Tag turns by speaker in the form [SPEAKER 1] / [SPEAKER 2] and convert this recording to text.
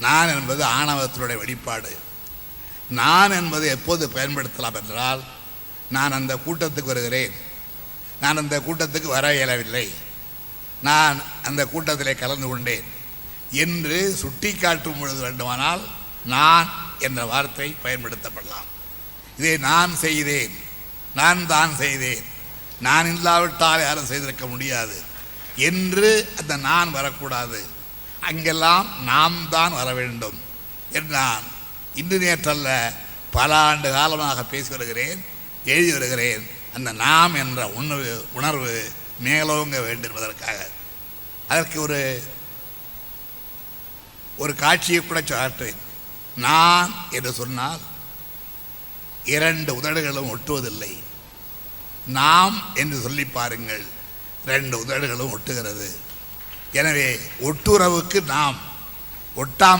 [SPEAKER 1] நான் என்பது ஆணவத்தினுடைய வெளிப்பாடு. நான் என்பது எப்போது பயன்படுத்தலாம் என்றால் நான் அந்த கூட்டத்துக்கு வருகிறேன். நான் அந்த கூட்டத்துக்கு வர இயலவில்லை. நான் அந்த கூட்டத்திலே கலந்து கொண்டேன். என்று சுட்டிக்காட்டும் பொழுது வேண்டுமானால் நான் என்ற வார்த்தை பயன்படுத்தப்படலாம். இதை நான் செய்தேன். நான் தான் செய்தேன். நான் இல்லாவிட்டால் யாரும் செய்திருக்க முடியாது. என்று அந்த நான் வரக்கூடாது. அங்கெல்லாம் நாம் தான் வர வேண்டும் என்று நான் இன்று நேற்றல்ல பல ஆண்டு காலமாக பேசி வருகிறேன் எழுதி வருகிறேன். அந்த நாம் என்ற உணர்வு உணர்வு மேலோங்க வேண்டும் என்பதற்காக. அதற்கு ஒரு ஒரு காட்சியை கூட சாற்றேன் நான் என்று சொன்னால் இரண்டு உதடுகளும் ஒட்டுவதில்லை. நாம் என்று சொல்லி பாருங்கள் ரெண்டு உதடுகளும் ஒட்டுகிறது. எனவே ஒட்டுறவுக்கு நாம் ஒட்டாம்